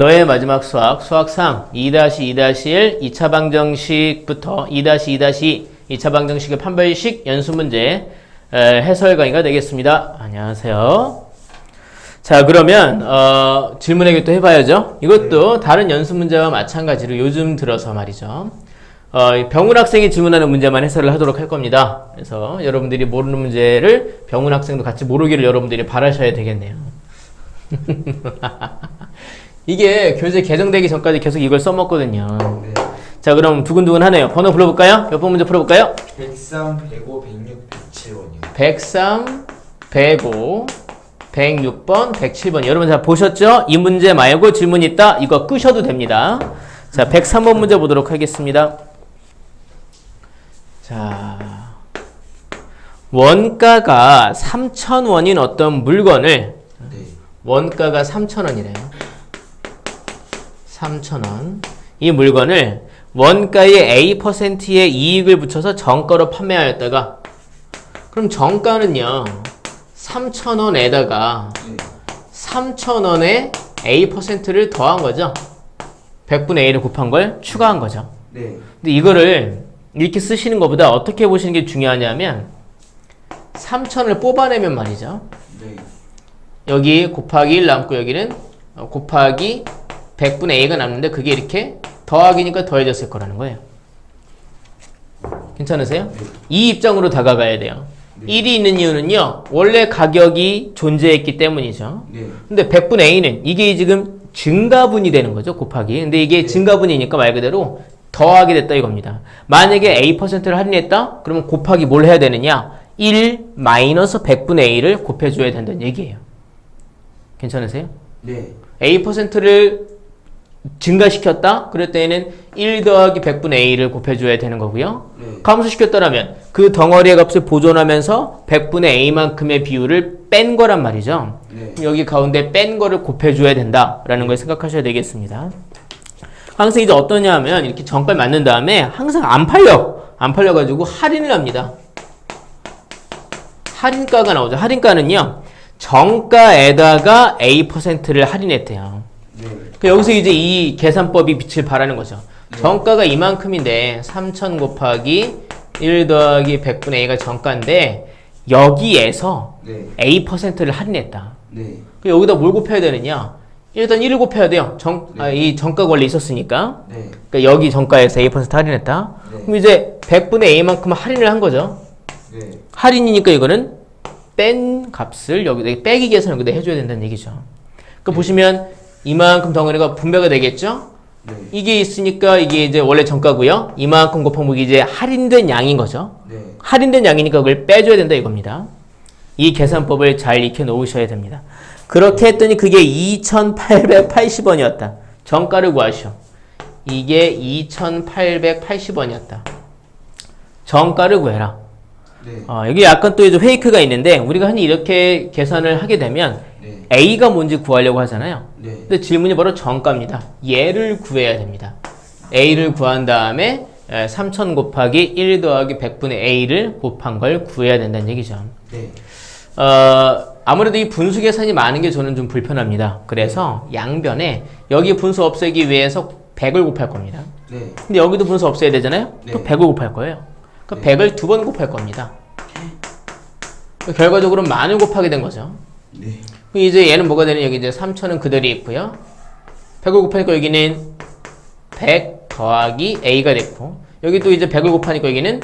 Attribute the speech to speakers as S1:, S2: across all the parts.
S1: 너의 마지막 수학, 수학상 2-2-1 2차 방정식부터 2-2-2 2차 방정식의 판별식 연수 문제 에, 해설 강의가 되겠습니다. 안녕하세요. 자, 그러면 어, 질문 해결 또 해봐야죠. 이것도 다른 연수 문제와 마찬가지로 요즘 들어서 말이죠. 어, 이 병훈 학생이 질문하는 문제만 해설을 하도록 할 겁니다. 그래서 여러분들이 모르는 문제를 병훈 학생도 같이 모르기를 여러분들이 바라셔야 되겠네요. 이게 교재 개정되기 전까지 계속 이걸 써먹거든요.
S2: 네.
S1: 자, 그럼 두근두근 하네요. 번호 불러볼까요? 몇 번 문제 풀어볼까요?
S2: 103, 105, 106, 107원이요.
S1: 103, 105, 106번, 107번. 여러분 다 보셨죠? 이 문제 말고 질문 있다? 이거 끄셔도 됩니다. 자, 103번 문제 보도록 하겠습니다. 자, 원가가 3,000원인 어떤 물건을
S2: 네.
S1: 원가가 3,000원이래요. 3,000원. 이 물건을 원가의 A%의 이익을 붙여서 정가로 판매하였다가 그럼 정가는요. 3,000원에다가
S2: 네.
S1: 3,000원에 A%를 더한 거죠. 100분의 A를 곱한 걸 추가한 거죠.
S2: 네.
S1: 근데 이거를 이렇게 쓰시는 것보다 어떻게 보시는 게 중요하냐면 3,000을 뽑아내면 말이죠.
S2: 네.
S1: 여기 곱하기 1 남고 여기는 어, 곱하기 100분의 a가 남는데 그게 이렇게 더하기니까 더해졌을 거라는 거예요. 괜찮으세요? 이 입장으로 다가가야 돼요. 1이 있는 이유는요. 원래 가격이 존재했기 때문이죠.
S2: 네.
S1: 근데 100분의 a는 이게 지금 증가분이 되는 거죠. 곱하기. 근데 이게 증가분이니까 말 그대로 더하게 됐다 이겁니다. 만약에 a%를 할인했다? 그러면 곱하기 뭘 해야 되느냐? 1 마이너스 100분의 a를 곱해줘야 된다는 얘기예요. 괜찮으세요?
S2: 네.
S1: a%를 증가시켰다? 그럴 때에는 1 더하기 100분의 a를 곱해줘야 되는 거고요.
S2: 네.
S1: 감소시켰다라면 그 덩어리의 값을 보존하면서 100분의 a만큼의 비율을 뺀 거란 말이죠.
S2: 네.
S1: 여기 가운데 뺀 거를 곱해줘야 된다라는 걸 생각하셔야 되겠습니다. 항상 이제 어떠냐 하면 이렇게 정가를 맞는 다음에 항상 안 팔려. 안 팔려가지고 할인을 합니다. 할인가가 나오죠. 할인가는요. 정가에다가 A%를 할인했대요.
S2: 네.
S1: 그 여기서 이제 이 계산법이 빛을 발하는 거죠. 정가가 이만큼인데 3,000 곱하기 1 더하기 100분의 A가 정가인데 여기에서
S2: 네.
S1: A%를 할인했다.
S2: 네.
S1: 그 여기다 뭘 곱해야 되느냐? 일단 1을 곱해야 돼요. 정, 아, 이 정가 권리 있었으니까.
S2: 네.
S1: 그러니까 여기 정가에서 A% 할인했다.
S2: 네.
S1: 그럼 이제 100분의 A만큼 할인을 한 거죠.
S2: 네.
S1: 할인이니까 이거는 뺀 값을 여기다 빼기 계산을 여기다 해줘야 된다는 얘기죠. 그러니까 보시면 이만큼 덩어리가 분배가 되겠죠?
S2: 네.
S1: 이게 있으니까 이게 이제 원래 정가고요. 이만큼 곱하면 이제 할인된 양인 거죠.
S2: 네.
S1: 할인된 양이니까 그걸 빼줘야 된다 이겁니다. 이 계산법을 잘 익혀 놓으셔야 됩니다. 그렇게 했더니 그게 2,880원이었다. 정가를 구하시오. 이게 2,880원이었다. 정가를 구해라.
S2: 네.
S1: 어, 여기 약간 또 이제 페이크가 있는데 우리가 흔히 이렇게 계산을 하게 되면
S2: 네.
S1: A가 뭔지 구하려고 하잖아요.
S2: 네.
S1: 근데 질문이 바로 정가입니다. 얘를 구해야 됩니다. A를 구한 다음에 3,000 곱하기 1 더하기 100분의 A를 곱한 걸 구해야 된다는 얘기죠.
S2: 네.
S1: 어, 아무래도 이 분수 계산이 많은 게 저는 좀 불편합니다. 그래서 양변에 여기 분수 없애기 위해서 100을 곱할 겁니다.
S2: 네.
S1: 근데 여기도 분수 없애야 되잖아요? 또
S2: 네.
S1: 100을 곱할 거예요. 그
S2: 네.
S1: 100을 두 번 곱할 겁니다. 결과적으로 만을 곱하게 된 거죠.
S2: 네.
S1: 이제 얘는 뭐가 되는 여기 이제 3천은 그대로 있고요. 100을 곱하니까 여기는 100 더하기 a가 됐고 여기 또 이제 100을 곱하니까 여기는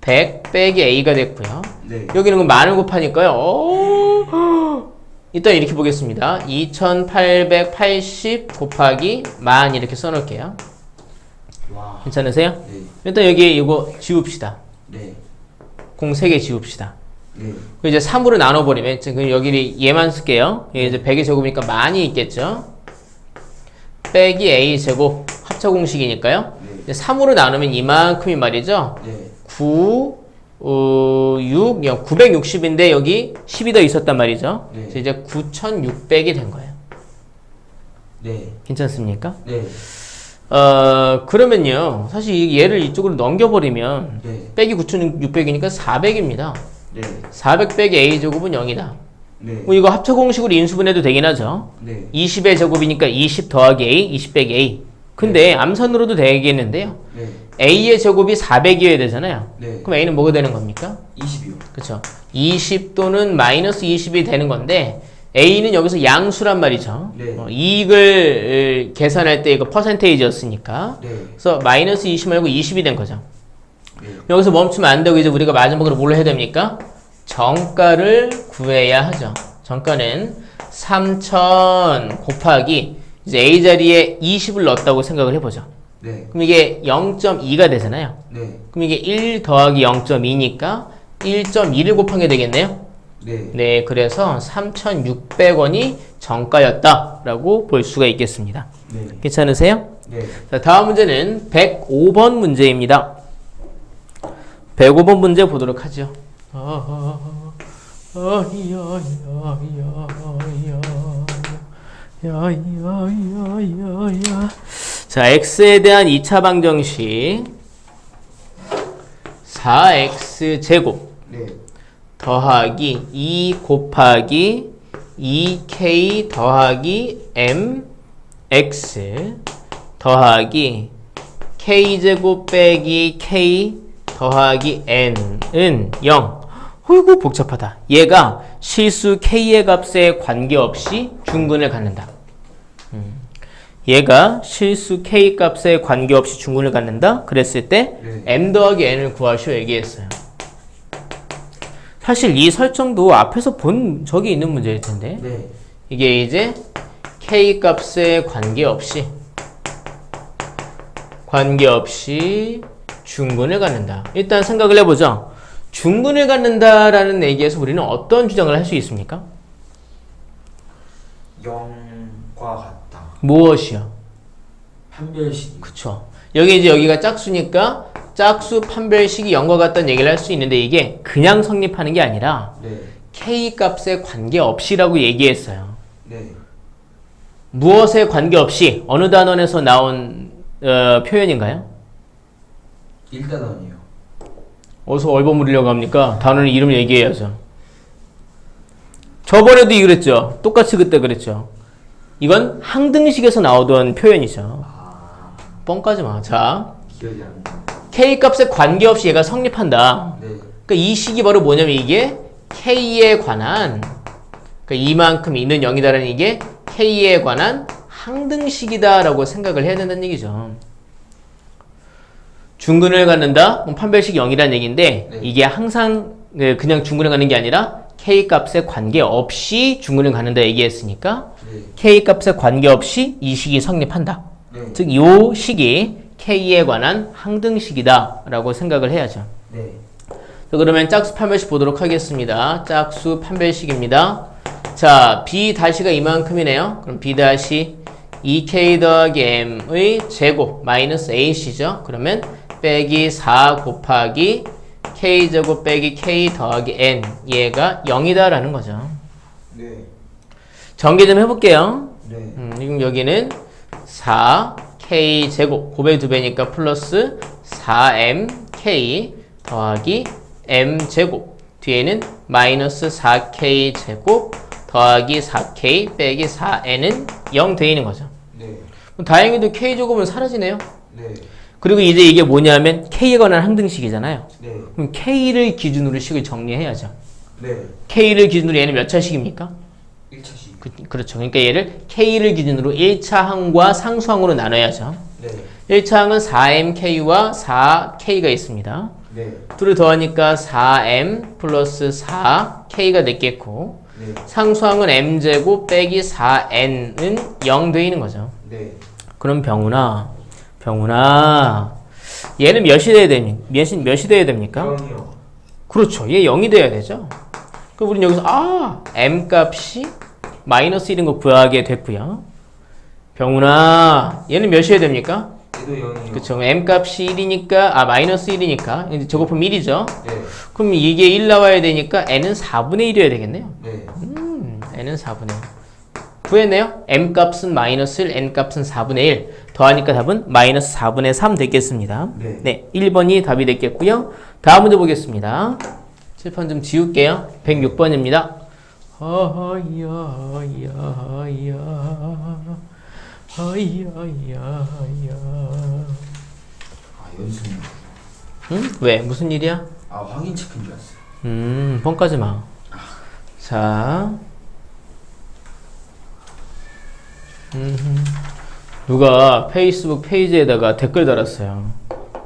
S1: 100 빼기 a가 됐고요.
S2: 네.
S1: 여기는 그 만을 곱하니까요. 오, 일단 이렇게 보겠습니다. 2880 곱하기 만 이렇게 써놓을게요.
S2: 와.
S1: 괜찮으세요?
S2: 네.
S1: 일단 여기 이거 지웁시다.
S2: 네.
S1: 공 3개 지웁시다.
S2: 네.
S1: 그 이제 3으로 나눠버리면 지금 여기 얘만 쓸게요. 이제 100의 제곱이니까 만이 있겠죠. 빼기 a 제곱 합차 공식이니까요.
S2: 네.
S1: 이제 3으로 나누면 이만큼이 말이죠.
S2: 네.
S1: 9, 어, 6, 960인데 여기 10이 더 있었단 말이죠.
S2: 네.
S1: 그래서 이제 9,600이 된 거예요.
S2: 네.
S1: 괜찮습니까?
S2: 네.
S1: 어, 그러면요. 사실 이 얘를 이쪽으로 넘겨버리면
S2: 네.
S1: 빼기 9,600이니까 400입니다.
S2: 네.
S1: 400 빼기 a 제곱은 0이다.
S2: 네.
S1: 뭐 이거 합쳐 공식으로 인수분해도 되긴 하죠.
S2: 네.
S1: 20의 제곱이니까 20 더하기 A, 20 빼기 A. 근데 암산으로도 되겠는데요.
S2: 네.
S1: A의 제곱이 400이어야 되잖아요.
S2: 네.
S1: 그럼 A는 뭐가 되는 겁니까?
S2: 20이요.
S1: 그렇죠. 20 또는 마이너스 20이 되는 건데 A는 여기서 양수란 말이죠.
S2: 네.
S1: 어, 이익을 에, 계산할 때 이거 퍼센테이지였으니까.
S2: 네.
S1: 그래서 마이너스 20 말고 20이 된 거죠.
S2: 네.
S1: 여기서 멈추면 안 되고 이제 우리가 마지막으로 뭘 해야 됩니까? 정가를 구해야 하죠. 정가는 3,000 곱하기 이제 A 자리에 20을 넣었다고 생각을 해보죠.
S2: 네.
S1: 그럼 이게 0.2가 되잖아요.
S2: 네.
S1: 그럼 이게 1 더하기 0.2니까 1.2를 곱한 게 되겠네요.
S2: 네.
S1: 네, 그래서 3,600원이 정가였다라고 볼 수가 있겠습니다.
S2: 네.
S1: 괜찮으세요?
S2: 네.
S1: 자, 다음 문제는 105번 문제입니다. 105번 문제 보도록 하죠. 자, x에 대한 2차 방정식 4x 제곱
S2: 네.
S1: 더하기 2 곱하기 2k 더하기 m x 더하기 k제곱 빼기 k 더하기 n은 0. 어이구 복잡하다. 얘가 실수 k의 값에 관계없이 중근을 갖는다. 음. 얘가 실수 k 값에 관계없이 중근을 갖는다. 그랬을 때
S2: 네.
S1: m 더하기 n을 구하시오 얘기했어요. 사실 이 설정도 앞에서 본 적이 있는 문제일 텐데
S2: 네.
S1: 이게 이제 k 값에 관계없이 관계없이 중근을 갖는다. 일단 생각을 해보죠. 중근을 갖는다라는 얘기에서 우리는 어떤 주장을 할 수 있습니까?
S2: 0과 같다.
S1: 무엇이요?
S2: 판별식.
S1: 그쵸. 여기 이제 여기가 짝수니까 짝수 판별식이 0과 같다는 얘기를 할 수 있는데 이게 그냥 성립하는 게 아니라
S2: 네.
S1: k 값에 관계없이라고 얘기했어요.
S2: 네.
S1: 무엇에 관계없이 어느 단원에서 나온 어, 표현인가요?
S2: 1단원이요.
S1: 어디서 얼버무리려고 합니까? 단원의 이름 얘기해야죠. 저번에도 이 그랬죠. 똑같이 그때 그랬죠. 이건 항등식에서 나오던 표현이죠.
S2: 아.
S1: 뻥까지 마. 자,
S2: 기억이 안 나.
S1: k 값에 관계없이 얘가 성립한다.
S2: 네.
S1: 그러니까 이 식이 바로 뭐냐면 이게 k에 관한 그러니까 이만큼 있는 0이다라는 이게 k에 관한 항등식이다라고 생각을 해야 된다는 얘기죠. 중근을 갖는다? 판별식 0이라는 얘기인데
S2: 네.
S1: 이게 항상 네, 그냥 중근을 갖는 게 아니라 k 값에 관계없이 중근을 갖는다 얘기했으니까
S2: 네.
S1: k 값에 관계없이 이 식이 성립한다.
S2: 네.
S1: 즉 이 식이 k에 관한 항등식이다 라고 생각을 해야죠.
S2: 네.
S1: 자, 그러면 짝수 판별식 보도록 하겠습니다. 짝수 판별식입니다. 자, b 다시가 이만큼이네요. 그럼 b 다시 2k 더하기 m의 제곱 마이너스 ac죠. 그러면 빼기 4 곱하기 k 제곱 빼기 k 더하기 n 얘가 0이다라는 거죠.
S2: 네.
S1: 전개 좀 해볼게요.
S2: 네.
S1: 음, 지금 여기는 4k 제곱 곱의 두 배니까 플러스 4mk 더하기 m 제곱 뒤에는 마이너스 4k 제곱 더하기 4k 빼기 4n은 0 되어 있는 거죠.
S2: 네.
S1: 다행히도 k 제곱은 사라지네요.
S2: 네.
S1: 그리고 이제 이게 뭐냐면 k에 관한 항등식이잖아요.
S2: 네.
S1: 그럼 k를 기준으로 식을 정리해야죠.
S2: 네.
S1: k를 기준으로 얘는 몇 차식입니까?
S2: 1차식.
S1: 그, 그렇죠. 그러니까 얘를 K를 기준으로 1차항과 상수항으로 나눠야죠.
S2: 네.
S1: 1차항은 4MK와 4K가 있습니다.
S2: 네.
S1: 둘을 더하니까 4M 플러스 4K가 됐겠고
S2: 네.
S1: 상수항은 M제곱 빼기 4N은 0 되어 있는 거죠.
S2: 네.
S1: 그럼 병훈아, 병훈아 얘는 몇이 돼야 됩니까? 몇이, 몇이 돼야 됩니까?
S2: 0이요.
S1: 그렇죠. 얘 0이 돼야 되죠. 그럼 우리는 여기서 아 m 값이 마이너스 1인 거 구하게 됐고요. 병훈아 얘는 몇이어야 됩니까?
S2: 얘도 0이요.
S1: 그렇죠. m 값이 1이니까 아 마이너스 1이니까 이제 저거품 1이죠.
S2: 네.
S1: 그럼 이게 1 나와야 되니까 n은 4분의 1이어야 되겠네요.
S2: 네.
S1: 음, n은 4분의 1. 구했네요. m 값은 마이너스 1, n 값은 4분의 1. 더하니까 답은 마이너스 4분의 3 됐겠습니다.
S2: 네.
S1: 네, 1번이 답이 됐겠고요. 다음 문제 보겠습니다. 칠판 좀 지울게요. 106번입니다. 하야 하야 하야 하야 하야
S2: 아 연습.
S1: 응? 왜? 무슨 일이야?
S2: 아 확인 체크인 줄 알았어.
S1: 음, 뻥까지 마. 자. 음, 누가 페이스북 페이지에다가 댓글 달았어요.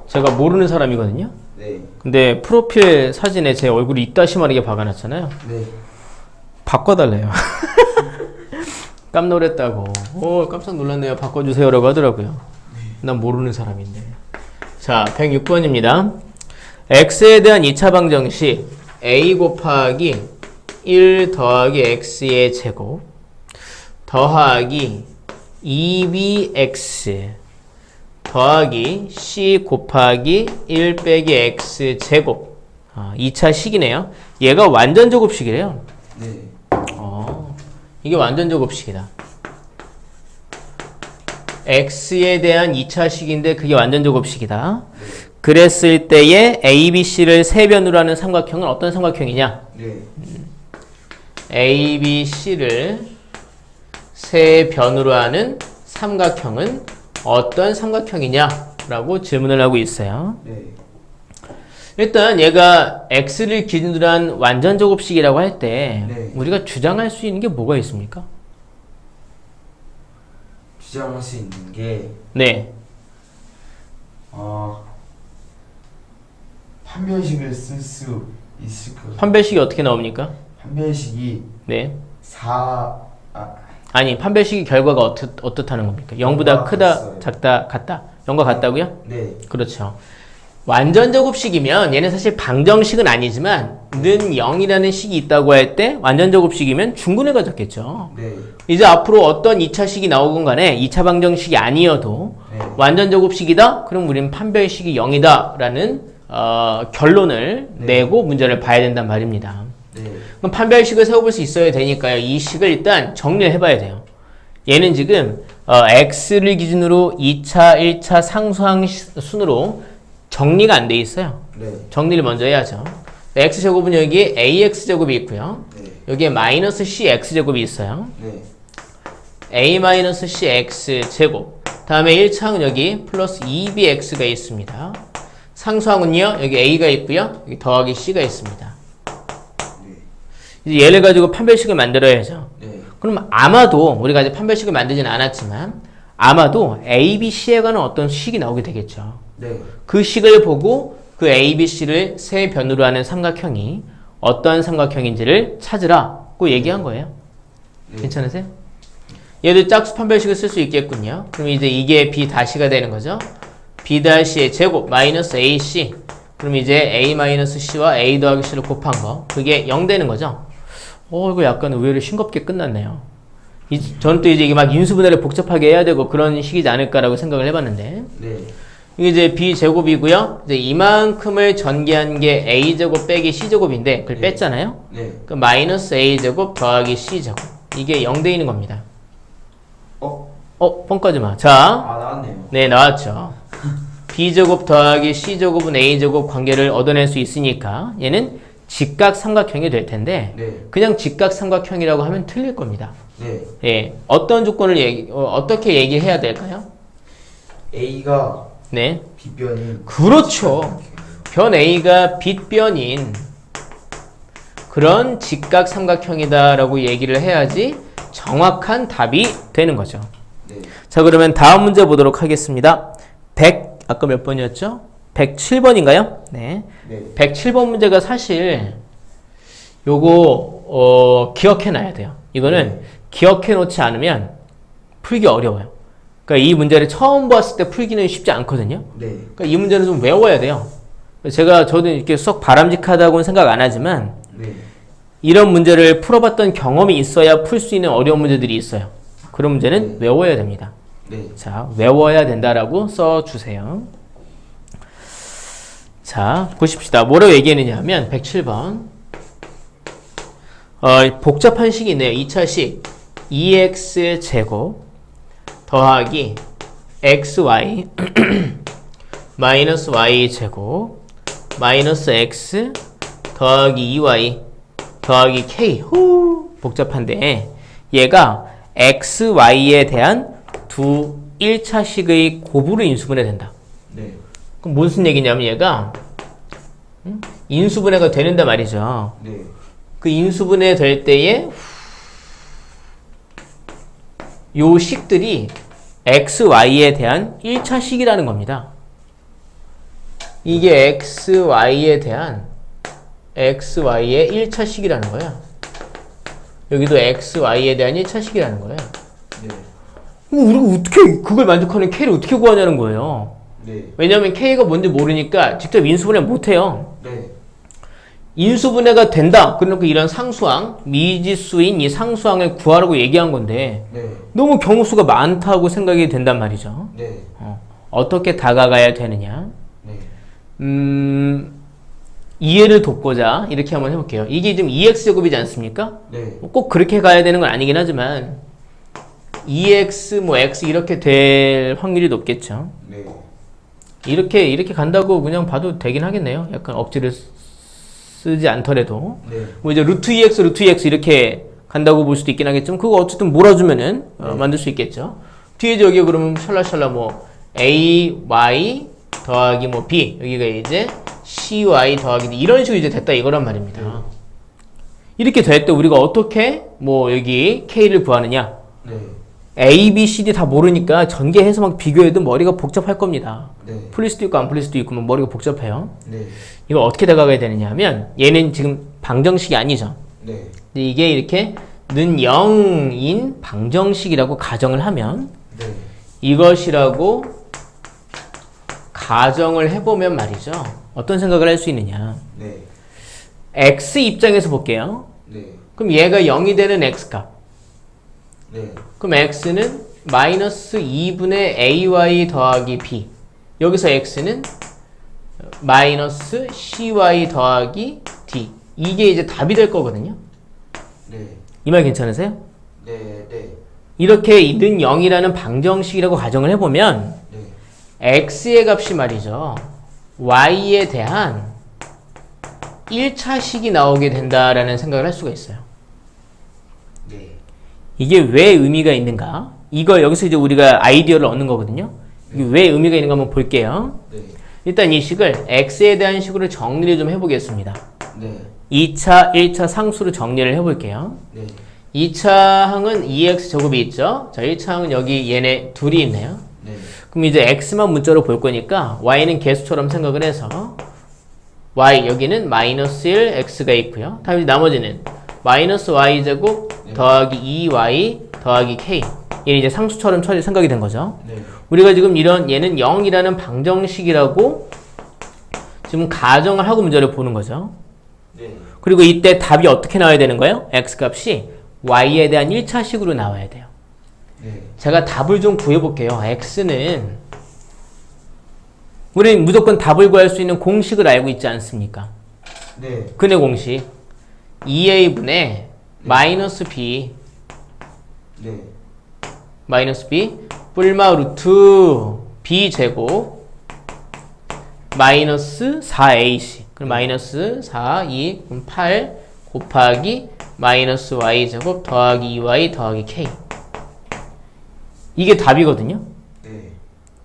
S1: 제가 모르는 사람이거든요.
S2: 네.
S1: 근데 프로필 사진에 제 얼굴이 이따시마르게 박아놨잖아요.
S2: 네.
S1: 바꿔달래요. 깜놀했다고. 오, 깜짝 놀랐네요. 바꿔주세요라고 하더라고요. 난 모르는 사람인데. 자, 106번입니다. x에 대한 2차 방정식 a 곱하기 1 더하기 x의 제곱 더하기 2bx 더하기 c 곱하기 1 빼기 x 제곱 아, 2차 식이네요. 얘가 완전 제곱식이래요.
S2: 네.
S1: 어, 이게 완전 제곱식이다. x에 대한 2차 식인데 그게 완전 제곱식이다. 그랬을 때에 a, b, c를 세 변으로 하는 삼각형은 어떤 삼각형이냐?
S2: 네.
S1: a, b, c를 세 변으로 하는 삼각형은 어떤 삼각형이냐? 라고 질문을 하고 있어요.
S2: 네.
S1: 일단 얘가 x를 기준으로 한 완전 제곱식이라고 할때
S2: 네.
S1: 우리가 주장할 수 있는 게 뭐가 있습니까?
S2: 주장할 수 있는 게
S1: 네.
S2: 어. 판별식을 쓸 수 있을 것 같아요.
S1: 판별식이 어떻게 나옵니까?
S2: 판별식이
S1: 네.
S2: 4 아,
S1: 아니, 판별식의 결과가 어떻, 어떻다는 겁니까? 0보다
S2: 영과
S1: 크다,
S2: 같았어요.
S1: 작다, 같다? 0과 같다고요?
S2: 네.
S1: 그렇죠. 완전 제곱식이면 얘는 사실 방정식은 아니지만 는 0이라는 식이 있다고 할 때 완전 제곱식이면 중근을 가졌겠죠.
S2: 네.
S1: 이제 앞으로 어떤 2차 식이 나오건 간에 2차 방정식이 아니어도
S2: 네.
S1: 완전 제곱식이다? 그럼 우리는 판별식이 0이다 라는 어, 결론을
S2: 네.
S1: 내고 문제를 봐야 된단 말입니다.
S2: 네.
S1: 그럼 판별식을 세워볼 수 있어야 되니까요. 이 식을 일단 정리를 해봐야 돼요. 얘는 지금 어, x를 기준으로 2차, 1차 상수항 시- 순으로 정리가 안 돼 있어요.
S2: 네.
S1: 정리를 먼저 해야죠. x제곱은 여기 ax제곱이 있고요.
S2: 네.
S1: 여기에 마이너스 cx제곱이 있어요.
S2: 네.
S1: a 마이너스 cx 제곱. 다음에 1차항은 여기 플러스 2bx가 있습니다. 상수항은요. 여기 a가 있고요. 여기 더하기 c가 있습니다.
S2: 네.
S1: 이제 얘를 가지고 판별식을 만들어야죠.
S2: 네.
S1: 그럼 아마도 우리가 이제 판별식을 만들지는 않았지만 아마도 A, B, C에 관한 어떤 식이 나오게 되겠죠.
S2: 네.
S1: 그 식을 보고 그 A, B, C를 세 변으로 하는 삼각형이 어떠한 삼각형인지를 찾으라고 얘기한 거예요.
S2: 네.
S1: 괜찮으세요? 얘도 짝수 판별식을 쓸 수 있겠군요. 그럼 이제 이게 B 다시가 되는 거죠. B 다시의 제곱 마이너스 AC. 그럼 이제 A 마이너스 C와 A 더하기 C를 곱한 거. 그게 0 되는 거죠. 어, 이거 약간 의외로 싱겁게 끝났네요. 이, 저는 또 이제 이게 막 인수분해를 복잡하게 해야 되고 그런 식이지 않을까라고 생각을 해봤는데.
S2: 네.
S1: 이게 이제 b 제곱이고요. 이제 이만큼을 전개한 게 a 제곱 빼기 c 제곱인데 그걸
S2: 네.
S1: 뺐잖아요.
S2: 네.
S1: 그 마이너스 a 제곱 더하기 c 제곱 이게 0 돼 있는 겁니다.
S2: 어?
S1: 어, 뻥까지 마. 자,
S2: 아 나왔네요.
S1: 네 나왔죠. b 제곱 더하기 c 제곱은 a 제곱 관계를 얻어낼 수 있으니까 얘는 직각 삼각형이 될 텐데
S2: 네.
S1: 그냥 직각 삼각형이라고 하면 틀릴 겁니다.
S2: 네.
S1: 예, 어떤 조건을 얘기, 어, 떻게 얘기해야 될까요?
S2: A가
S1: 네,
S2: 빗변인
S1: 그렇죠. 변 A가 빗변인 그런 직각 삼각형이다라고 얘기를 해야지 정확한 답이 되는 거죠.
S2: 네.
S1: 자, 그러면 다음 문제 보도록 하겠습니다. 100, 아까 몇 번이었죠? 107번인가요? 네.
S2: 네.
S1: 107번 문제가 사실 요거 어, 기억해 놔야 돼요. 이거는 기억해 놓지 않으면 풀기 어려워요. 그러니까 이 문제를 처음 봤을 때 풀기는 쉽지 않거든요.
S2: 네.
S1: 그러니까 이 문제는 좀 외워야 돼요. 제가 저도 이렇게 썩 바람직하다고는 생각 안 하지만
S2: 네.
S1: 이런 문제를 풀어봤던 경험이 있어야 풀 수 있는 어려운 문제들이 있어요. 그런 문제는 외워야 됩니다.
S2: 네.
S1: 자, 외워야 된다라고 써주세요. 자, 보십시다. 뭐라고 얘기했느냐 하면 107번. 어, 복잡한 식이 있네요. 2차식 2x 제곱 더하기 xy 마이너스 y 제곱 마이너스 x 더하기 2y 더하기 k 후 복잡한데 얘가 x, y에 대한 두 1차식의 곱으로 인수분해 된다.
S2: 네.
S1: 그럼 무슨 얘기냐면 얘가 음? 인수분해가 되는데 말이죠.
S2: 네.
S1: 그 인수분해 될 때에 요 식들이 x, y에 대한 1차식이라는 겁니다. 이게 x, y에 대한 x, y의 1차식이라는 거야. 여기도 x, y에 대한 1차식이라는 거예요.
S2: 네.
S1: 우리가 어떻게 그걸 만족하는 k를 어떻게 구하냐는 거예요.
S2: 네.
S1: 왜냐하면 k가 뭔지 모르니까 직접 인수분해 못해요.
S2: 네.
S1: 인수분해가 된다. 그러니까 이런 상수항, 미지수인 이 상수항을 구하라고 얘기한 건데
S2: 네.
S1: 너무 경우수가 많다고 생각이 된단 말이죠.
S2: 네.
S1: 어, 어떻게 다가가야 되느냐?
S2: 네.
S1: 음, 이해를 돕고자 이렇게 한번 해볼게요. 이게 지금 2x제곱이지 않습니까?
S2: 네.
S1: 꼭 그렇게 가야 되는 건 아니긴 하지만 2x 뭐 x 이렇게 될 확률이 높겠죠.
S2: 네.
S1: 이렇게 이렇게 간다고 그냥 봐도 되긴 하겠네요. 약간 억지를 쓰- 쓰지 않더라도
S2: 네.
S1: 뭐 이제 루트 2x 루트 2x 이렇게 간다고 볼 수도 있긴 하겠지만 그거 어쨌든 몰아주면은 어,
S2: 네.
S1: 만들 수 있겠죠. 뒤에 여기 그러면 샬라샬라 뭐 a y 더하기 뭐 b 여기가 이제 c y 더하기 이런 식으로 이제 됐다 이거란 말입니다.
S2: 네.
S1: 이렇게 될 때 우리가 어떻게 뭐 여기 k를 구하느냐?
S2: 네.
S1: a, b, c, d 다 모르니까 전개해서 막 비교해도 머리가 복잡할 겁니다.
S2: 네.
S1: 풀릴 수도 있고 안 풀릴 수도 있고 뭐 머리가 복잡해요.
S2: 네.
S1: 이거 어떻게 다가가야 되느냐 하면 얘는 지금 방정식이 아니죠.
S2: 네.
S1: 근데 이게 이렇게 는 0인 방정식이라고 가정을 하면
S2: 네.
S1: 이것이라고 가정을 해보면 말이죠. 어떤 생각을 할 수 있느냐.
S2: 네.
S1: x 입장에서 볼게요.
S2: 네.
S1: 그럼 얘가 0이 되는 x값.
S2: 네.
S1: 그럼 x는 마이너스 2분의 ay 더하기 b. 여기서 x는 마이너스 cy 더하기 d. 이게 이제 답이 될 거거든요.
S2: 네.
S1: 이 말 괜찮으세요?
S2: 네. 네.
S1: 이렇게 는 0이라는 방정식이라고 가정을 해보면
S2: 네.
S1: x의 값이 말이죠. y에 대한 1차식이 나오게 된다라는 생각을 할 수가 있어요.
S2: 네.
S1: 이게 왜 의미가 있는가? 이거 여기서 이제 우리가 아이디어를 얻는 거거든요. 이게 왜 의미가 있는가 한번 볼게요.
S2: 네.
S1: 일단 이 식을 x에 대한 식으로 정리를 좀 해보겠습니다.
S2: 네.
S1: 2차, 1차 상수로 정리를 해볼게요.
S2: 네.
S1: 2차 항은 2x 제곱이 있죠. 자, 1차 항은 여기 얘네 둘이 있네요.
S2: 네.
S1: 그럼 이제 x만 문자로 볼 거니까 y는 개수처럼 생각을 해서 y 여기는 마이너스 1 x가 있고요. 다음 나머지는 마이너스 y 제곱 더하기 2y 더하기 k 얘는 이제 상수처럼 처리 생각이 된 거죠.
S2: 네.
S1: 우리가 지금 이런 얘는 0이라는 방정식이라고 지금 가정을 하고 문제를 보는 거죠.
S2: 네.
S1: 그리고 이때 답이 어떻게 나와야 되는 거예요? x 값이 y에 대한 1차식으로 나와야 돼요.
S2: 네.
S1: 제가 답을 좀 구해볼게요. x는 우리 무조건 답을 구할 수 있는 공식을 알고 있지 않습니까?
S2: 네.
S1: 근의 공식 2a분의 마이너스 b
S2: 네.
S1: 마이너스 b 뿔마 루트 b 제곱 마이너스 4ac 그럼 마이너스 4, 2, 그럼 8 곱하기 마이너스 y 제곱 더하기 2y 더하기 k 이게 답이거든요.
S2: 네.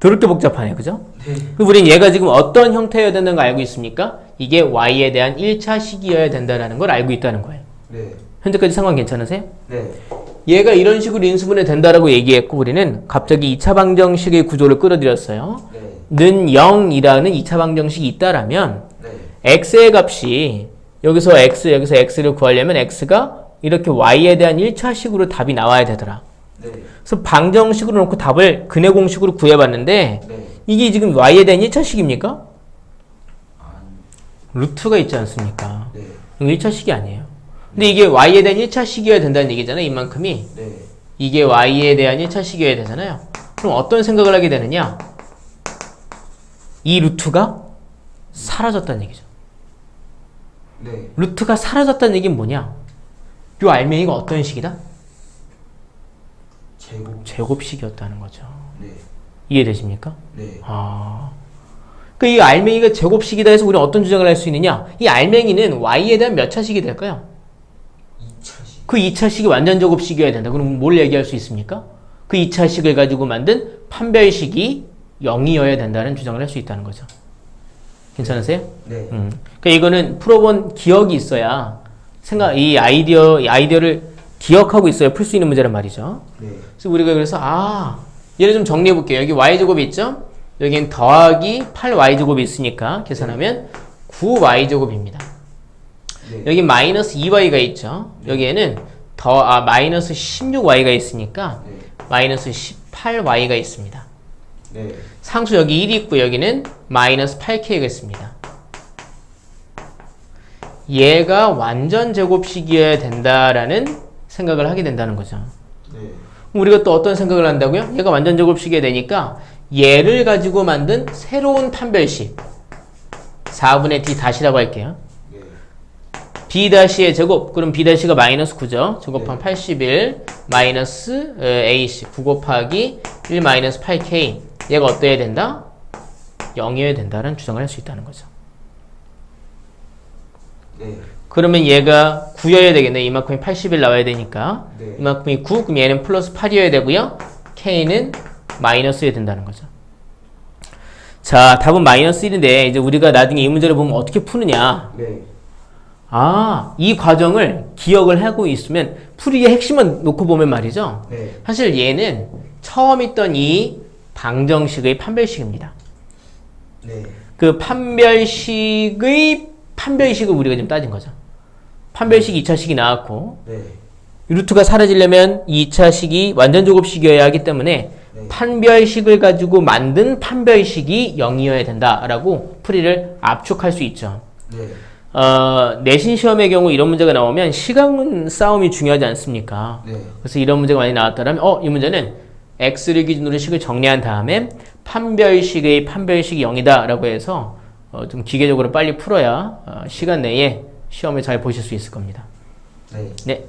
S1: 더럽게 복잡하네요. 그죠?
S2: 네.
S1: 그럼 우린 얘가 지금 어떤 형태여야 된다는 걸 알고 있습니까? 이게 y에 대한 1차 식이어야 된다는 걸 알고 있다는 거예요.
S2: 네.
S1: 현재까지 상황 괜찮으세요?
S2: 네.
S1: 얘가 이런 식으로 인수분해 된다라고 얘기했고 우리는 갑자기 2차 방정식의 구조를 끌어들였어요.
S2: 네.
S1: 는 0이라는 2차 방정식이 있다라면
S2: 네.
S1: x의 값이 여기서 x 여기서 x를 구하려면 x가 이렇게 y에 대한 1차식으로 답이 나와야 되더라.
S2: 네.
S1: 그래서 방정식으로 놓고 답을 근해 공식으로 구해봤는데
S2: 네.
S1: 이게 지금 y에 대한 1차식입니까?
S2: 아,
S1: 루트가 있지 않습니까?
S2: 네.
S1: 이거 1차식이 아니에요. 근데 이게 y에 대한 1차 식이어야 된다는 얘기잖아요. 이만큼이.
S2: 네.
S1: 이게 y에 대한 1차 식이어야 되잖아요. 그럼 어떤 생각을 하게 되느냐? 이 루트가 사라졌다는 얘기죠.
S2: 네.
S1: 루트가 사라졌다는 얘기는 뭐냐? 요 알맹이가 어떤 식이다?
S2: 제곱.
S1: 제곱식이었다는 거죠.
S2: 네.
S1: 이해되십니까?
S2: 네.
S1: 아. 그이 알맹이가 제곱식이다 해서 우리는 어떤 주장을 할 수 있느냐? 이 알맹이는 y에 대한 몇 차식이 될까요?
S2: 2차식.
S1: 그 2차 식이 완전 제곱식이어야 된다. 그럼 뭘 얘기할 수 있습니까? 그 2차 식을 가지고 만든 판별식이 0이어야 된다는 주장을 할 수 있다는 거죠. 괜찮으세요?
S2: 네.
S1: 음. 그러니까 이거는 풀어본 기억이 있어야 생각 이 아이디어 이 아이디어를 기억하고 있어야 풀 수 있는 문제란 말이죠.
S2: 네.
S1: 그래서 우리가 그래서 아 얘를 좀 정리해 볼게요. 여기 y 제곱이 있죠? 여기는 더하기 8y 제곱이 있으니까 계산하면 9y 제곱입니다.
S2: 네.
S1: 여기 마이너스 2y가 있죠? 여기에는 더 아 마이너스 16y가 있으니까
S2: 네.
S1: 마이너스 18y가 있습니다.
S2: 네.
S1: 상수 여기 1이 있고 여기는 마이너스 8k가 있습니다. 얘가 완전 제곱식이어야 된다라는 생각을 하게 된다는 거죠.
S2: 네.
S1: 우리가 또 어떤 생각을 한다고요? 얘가 완전 제곱식이 되니까 얘를 가지고 만든 새로운 판별식 4분의 d 다시라고 할게요.
S2: 네.
S1: b 다시의 제곱 그럼 b 다시가 마이너스 9죠. 제곱하면 81 마이너스 어, ac 9 곱하기 1 마이너스 8k 얘가 어때야 된다? 0이어야 된다는 주장을 할 수 있다는 거죠.
S2: 네.
S1: 그러면 얘가 9여야 되겠네. 이만큼이 80일 나와야 되니까.
S2: 네.
S1: 이만큼이 9, 그럼 얘는 플러스 8이어야 되고요. k는 마이너스여야 된다는 거죠. 자, 답은 마이너스 1인데 이제 우리가 나중에 이 문제를 보면 어떻게 푸느냐.
S2: 네.
S1: 아, 이 과정을 기억을 하고 있으면 풀이의 핵심만 놓고 보면 말이죠.
S2: 네.
S1: 사실 얘는 처음 있던 이 방정식의 판별식입니다.
S2: 네.
S1: 그 판별식의 판별식을 우리가 지금 따진 거죠. 판별식 2차식이 나왔고
S2: 네.
S1: 루트가 사라지려면 2차식이 완전 제곱식이어야 하기 때문에
S2: 네.
S1: 판별식을 가지고 만든 판별식이 0이어야 된다라고 풀이를 압축할 수 있죠.
S2: 네.
S1: 어, 내신 시험의 경우 이런 문제가 나오면 시간 싸움이 중요하지 않습니까?
S2: 네.
S1: 그래서 이런 문제가 많이 나왔다면 어, 이 문제는 x를 기준으로 식을 정리한 다음에 판별식의 판별식이 0이다 라고 해서 어, 좀 기계적으로 빨리 풀어야 어, 시간 내에 시험을 잘 보실 수 있을 겁니다.
S2: 네.
S1: 네.